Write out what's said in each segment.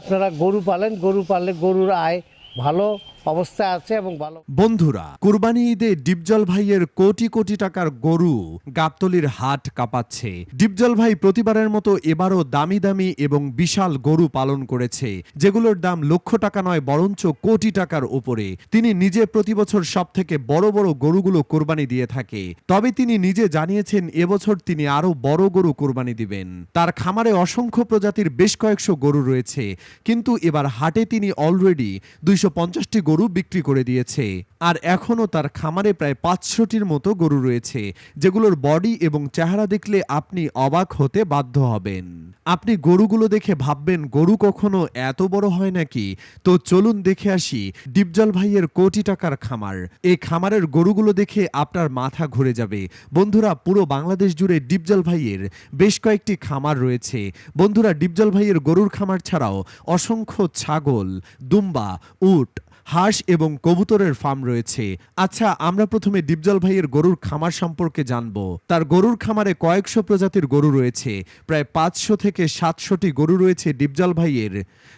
আপনারা গরু পালেন গরু পাললে গরুর আয় ভালো। অবস্থায় আছে এবং ভালো। বন্ধুরা, কুরবানি ঈদে ডিপজল ভাইয়ের কোটি কোটি টাকার গরু গাবতলির হাট কাঁপাচ্ছে। ডিপজল ভাই প্রতিবারের মতো এবারও দামি দামি এবং বিশাল গরু পালন করেছে, যেগুলোর দাম লক্ষ টাকা নয়, বরঞ্চ কোটি টাকার উপরে। তিনি নিজে প্রতি বছর সব থেকে বড় বড় গরুগুলো কোরবানি দিয়ে থাকে। তবে তিনি নিজে জানিয়েছেন, এবছর তিনি আরও বড় গরু কোরবানি দিবেন। তার খামারে অসংখ্য প্রজাতির বেশ কয়েকশো গরু রয়েছে, কিন্তু এবার হাটে তিনি অলরেডি দুইশো পঞ্চাশটি গরু বিক্রি করে দিয়েছে। আর এখনও তার খামারে প্রায় পাঁচশোটির মতো গরু রয়েছে, যেগুলোর বডি এবং চেহারা দেখলে আপনি অবাক হতে বাধ্য হবেন। আপনি গরুগুলো দেখে ভাববেন, গরু কখনো এত বড় হয় নাকি? তো চলুন দেখে আসি ডিপজল ভাইয়ের কোটি টাকার খামার। এই খামারের গরুগুলো দেখে আপনার মাথা ঘুরে যাবে। বন্ধুরা, পুরো বাংলাদেশ জুড়ে ডিপজল ভাইয়ের বেশ কয়েকটি খামার রয়েছে। বন্ধুরা ডিপজল ভাইয়ের গরুর খামার ছাড়াও অসংখ্য ছাগল, দুম্বা, উট হাঁস এবং কবুতরের ফার্ম রয়েছে। আচ্ছা আমরা প্রথমে ডিপজল ভাইয়ের গরুর খামার সম্পর্কে জানব। তার গরুর খামারে কয়েকশো প্রজাতির গরু রয়েছে। প্রায় পাঁচশো থেকে সাতশোটি গরু রয়েছে ডিপজল ভাইয়ের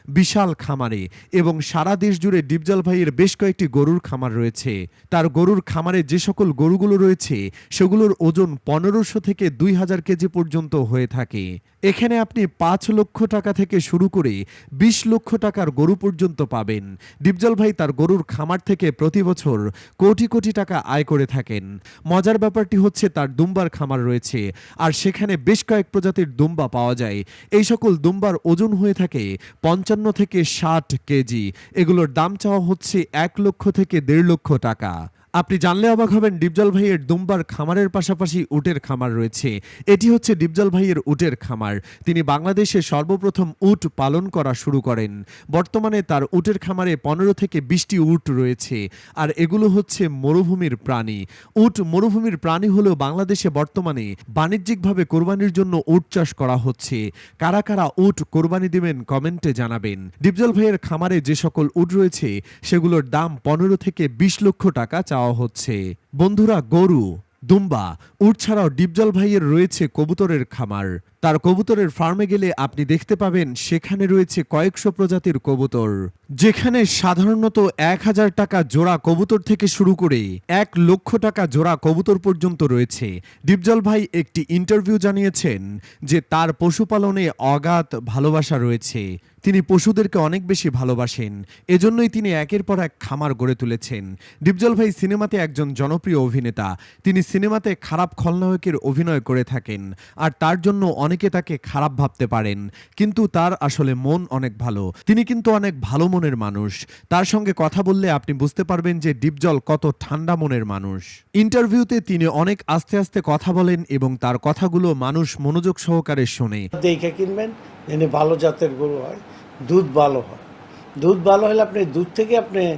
বিশাল খামারে এবং সারা দেশ জুড়ে ডিপজল ভাইয়ের বেশ কয়েকটি গরুর খামার রয়েছে। তার গরুর খামারে যে সকল গরুগুলো রয়েছে, সেগুলোর ওজন পনেরোশো থেকে দুই হাজার কেজি পর্যন্ত হয়ে থাকে। এখানে আপনি পাঁচ লক্ষ টাকা থেকে শুরু করে বিশ লক্ষ টাকার গরু পর্যন্ত পাবেন। ডিপজল ভাই তার গরুর খামার থেকে প্রতি বছর কোটি কোটি টাকা আয় করে থাকেন। মজার ব্যাপারটি হচ্ছে তার দুম্বার খামার রয়েছে, আর সেখানে বেশ কয়েক প্রজাতির দুম্বা পাওয়া যায়। এই সকল দুম্বার ওজন হয়ে থাকে পঞ্চান্ন থেকে ষাট কেজি। এগুলোর দাম চাওয়া হচ্ছে এক লক্ষ থেকে দেড় লক্ষ টাকা। আপনি জানলে অবাক হবেন, ডিপজল ভাইয়ের দুম্বার খামারের পাশাপাশি উটের খামার রয়েছে। এটি হচ্ছে ডিপজল ভাইয়ের উটের খামার। তিনি বাংলাদেশে সর্বপ্রথম উট পালন করা শুরু করেন। বর্তমানে তার উটের খামারে পনেরো থেকে বিশটি উট রয়েছে, আর এগুলো হচ্ছে মরুভূমির প্রাণী। উট মরুভূমির প্রাণী হলেও বাংলাদেশে বর্তমানে বাণিজ্যিকভাবে কোরবানির জন্য উট চাষ করা হচ্ছে। কারা কারা উট কোরবানি দিবেন কমেন্টে জানাবেন। ডিপজল ভাইয়ের খামারে যে সকল উট রয়েছে, সেগুলোর দাম পনেরো থেকে বিশ লক্ষ টাকা চাওয়া হচ্ছে। বন্ধুরা, গরু, দুম্বা, উট ছাড়াও ডিপজল ভাইয়ের রয়েছে কবুতরের খামার। তার কবুতরের ফার্মে গেলে আপনি দেখতে পাবেন সেখানে রয়েছে কয়েকশো প্রজাতির কবুতর, যেখানে সাধারণত এক হাজার টাকা জোড়া কবুতর থেকে শুরু করে এক লক্ষ টাকা জোড়া কবুতর পর্যন্ত রয়েছে। ডিপজল ভাই একটি ইন্টারভিউ জানিয়েছেন যে তার পশুপালনে অগাধ ভালোবাসা রয়েছে। তিনি পশুদেরকে অনেক বেশি ভালোবাসেন। এজন্যই তিনি একের পর এক খামার গড়ে তুলেছেন। ডিপজল ভাই সিনেমাতে একজন জনপ্রিয় অভিনেতা। তিনি সিনেমাতে খারাপ খলনায়কের অভিনয় করে থাকেন। আর তার জন্য অনেকে তাকে খারাপ ভাবতে পারেন। কিন্তু তার আসলে মন অনেক ভালো। তিনি কিন্তু অনেক ভালো মনের মানুষ। তার সঙ্গে কথা বললে আপনি বুঝতে পারবেন যে ডিপজল কত ঠান্ডা মনের মানুষ। ইন্টারভিউতে তিনি অনেক আস্তে আস্তে কথা বলেন এবং তার কথাগুলো মানুষ মনোযোগ সহকারে শোনে। দেখে কিনবেন ভালো জাতের গরু হয়। দুধ ভালো হয়। দুধ ভালো হলে আপনি দুধ থেকে আপনি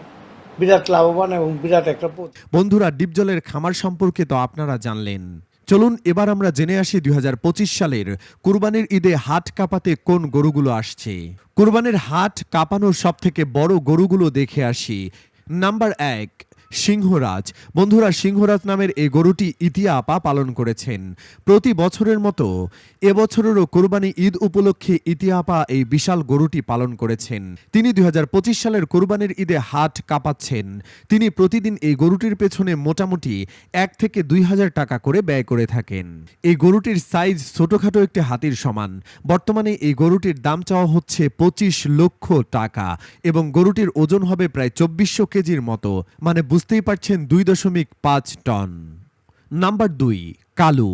বিরাট লাভবান এবং বিরাট একটা বন্ধুরা ডিপজলের খামার সম্পর্কে তো আপনারা জানলেন। চলুন, এবার আমরা জেনে আসি দুই হাজার পঁচিশ সালের কুরবানির ঈদে হাট কাঁপাতে কোন গরুগুলো আসছে। কুরবানির হাট কাঁপানোর সব থেকে বড় গরুগুলো দেখে আসি। নাম্বার এক সিংহরাজ। বন্ধুরা, সিংহরাজ নামের এই গরুটি ইতিয়া আপা পালন করেছেন। প্রতি বছরের মতো এবছরেরও কোরবানি ঈদ উপলক্ষে ইতিয়া আপা এই বিশাল গরুটি পালন করেছেন। তিনি দুই হাজার পঁচিশ সালের কোরবানির ঈদে হাট কাঁপাচ্ছেন। তিনি প্রতিদিন এই গরুটির পেছনে মোটামুটি এক থেকে দুই হাজার টাকা করে ব্যয় করে থাকেন। এই গরুটির সাইজ ছোটখাটো একটি হাতির সমান। বর্তমানে এই গরুটির দাম চাওয়া হচ্ছে পঁচিশ লক্ষ টাকা এবং গরুটির ওজন হবে প্রায় চব্বিশশো কেজির মতো মানে বুঝতেই পারছেন দুই দশমিক পাঁচ টন। নাম্বার দুই, কালু।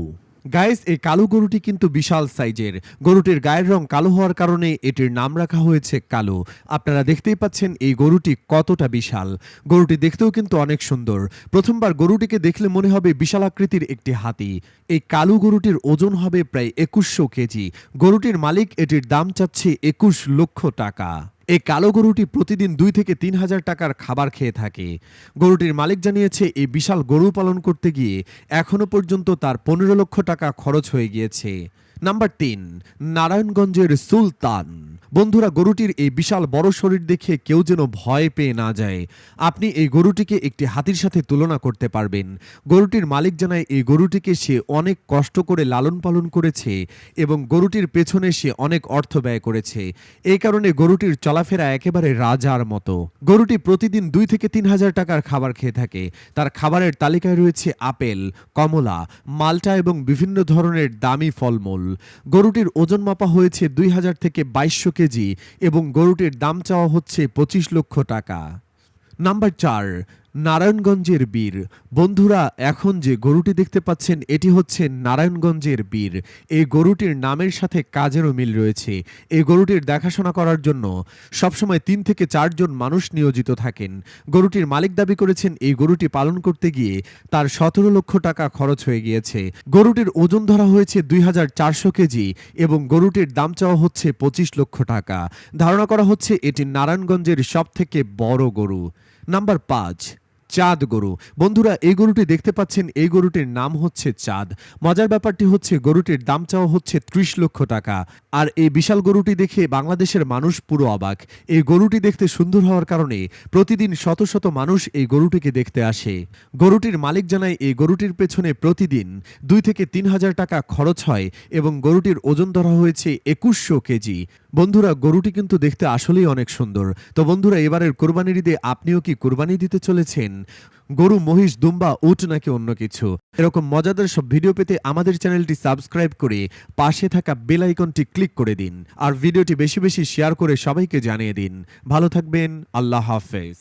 গায়েস এই কালো গরুটি কিন্তু বিশাল সাইজের। গরুটির গায়ের রং কালো হওয়ার কারণে এটির নাম রাখা হয়েছে কালো। আপনারা দেখতেই পাচ্ছেন এই গরুটি কতটা বিশাল। গরুটি দেখতেও কিন্তু অনেক সুন্দর। প্রথমবার গরুটিকে দেখলে মনে হবে বিশাল আকৃতির একটি হাতি। এই কালো গরুটির ওজন হবে প্রায় একুশশো কেজি। গরুটির মালিক এটির দাম চাচ্ছে একুশ লক্ষ টাকা। এই কালো গরুটি প্রতিদিন দুই থেকে তিন হাজার টাকার খাবার খেয়ে থাকে। গরুটির মালিক জানিয়েছে এই বিশাল গরু পালন করতে গিয়ে এখনও পর্যন্ত তার পনেরো লক্ষ টাকা খরচ হয়ে গিয়েছে। নাম্বার তিন, নারায়ণগঞ্জের সুলতান। বন্ধুরা, গরুটির এই বিশাল বড় শরীর দেখে কেউ যেন ভয় পেয়ে না যায়। আপনি এই গরুটিকে একটি হাতির সাথে তুলনা করতে পারবেন। গরুটির মালিক জানায়, এই গরুটিকে সে অনেক কষ্ট করে লালন পালন করেছে এবং গরুটির পেছনে সে অনেক অর্থ ব্যয় করেছে। এই কারণে গরুটির চলাফেরা একেবারে রাজার মতো। গরুটি প্রতিদিন দুই থেকে তিন হাজার টাকার খাবার খেয়ে থাকে। তার খাবারের তালিকায় রয়েছে আপেল, কমলা, মালটা এবং বিভিন্ন ধরনের দামি ফলমূল। গরুটির ওজন মাপা হয়েছে দুই হাজার থেকে বাইশশো কেজি। এবং গরুটির দাম চাওয়া হচ্ছে পঁচিশ লক্ষ টাকা। নাম্বার চার নারায়ণগঞ্জের বীর। বন্ধুরা, এখন যে গরুটি দেখতে পাচ্ছেন, এটি হচ্ছে নারায়ণগঞ্জের বীর। এই গরুটির নামের সাথে কাজেরও মিল রয়েছে। এই গরুটির দেখাশোনা করার জন্য সবসময় তিন থেকে চারজন মানুষ নিয়োজিত থাকেন। গরুটির মালিক দাবি করেছেন, এই গরুটি পালন করতে গিয়ে তার সতেরো লক্ষ টাকা খরচ হয়ে গিয়েছে। গরুটির ওজন ধরা হয়েছে দুই হাজার চারশো কেজি এবং গরুটির দাম চাওয়া হচ্ছে পঁচিশ লক্ষ টাকা। ধারণা করা হচ্ছে, এটি নারায়ণগঞ্জের সব থেকে বড় গরু। নাম্বার পাঁচ চাঁদ গরু। বন্ধুরা, এই গরুটি দেখতে পাচ্ছেন, এই গরুটির নাম হচ্ছে চাঁদ। মজার ব্যাপারটি হচ্ছে, গরুটির দাম চাওয়া হচ্ছে ত্রিশ লক্ষ টাকা। আর এই বিশাল গরুটি দেখে বাংলাদেশের মানুষ পুরো অবাক। এই গরুটি দেখতে সুন্দর হওয়ার কারণে প্রতিদিন শত শত মানুষ এই গরুটিকে দেখতে আসে। গরুটির মালিক জানায়, এই গরুটির পেছনে প্রতিদিন দুই থেকে তিন হাজার টাকা খরচ হয় এবং গরুটির ওজন ধরা হয়েছে একুশশো কেজি। বন্ধুরা, গরুটি কিন্তু দেখতে আসলেই অনেক সুন্দর। তো বন্ধুরা, এবারের কোরবানির ঈদে আপনিও কি কোরবানি দিতে চলেছেন? গরু, মহিষ, দুম্বা, উট নাকি অন্য কিছু? এরকম মজাদার সব ভিডিও পেতে আমাদের চ্যানেলটি সাবস্ক্রাইব করে পাশে থাকা বেল আইকনটি ক্লিক করে দিন। আর ভিডিওটি বেশি বেশি শেয়ার করে সবাইকে জানিয়ে দিন। ভালো থাকবেন, আল্লাহ হাফেজ।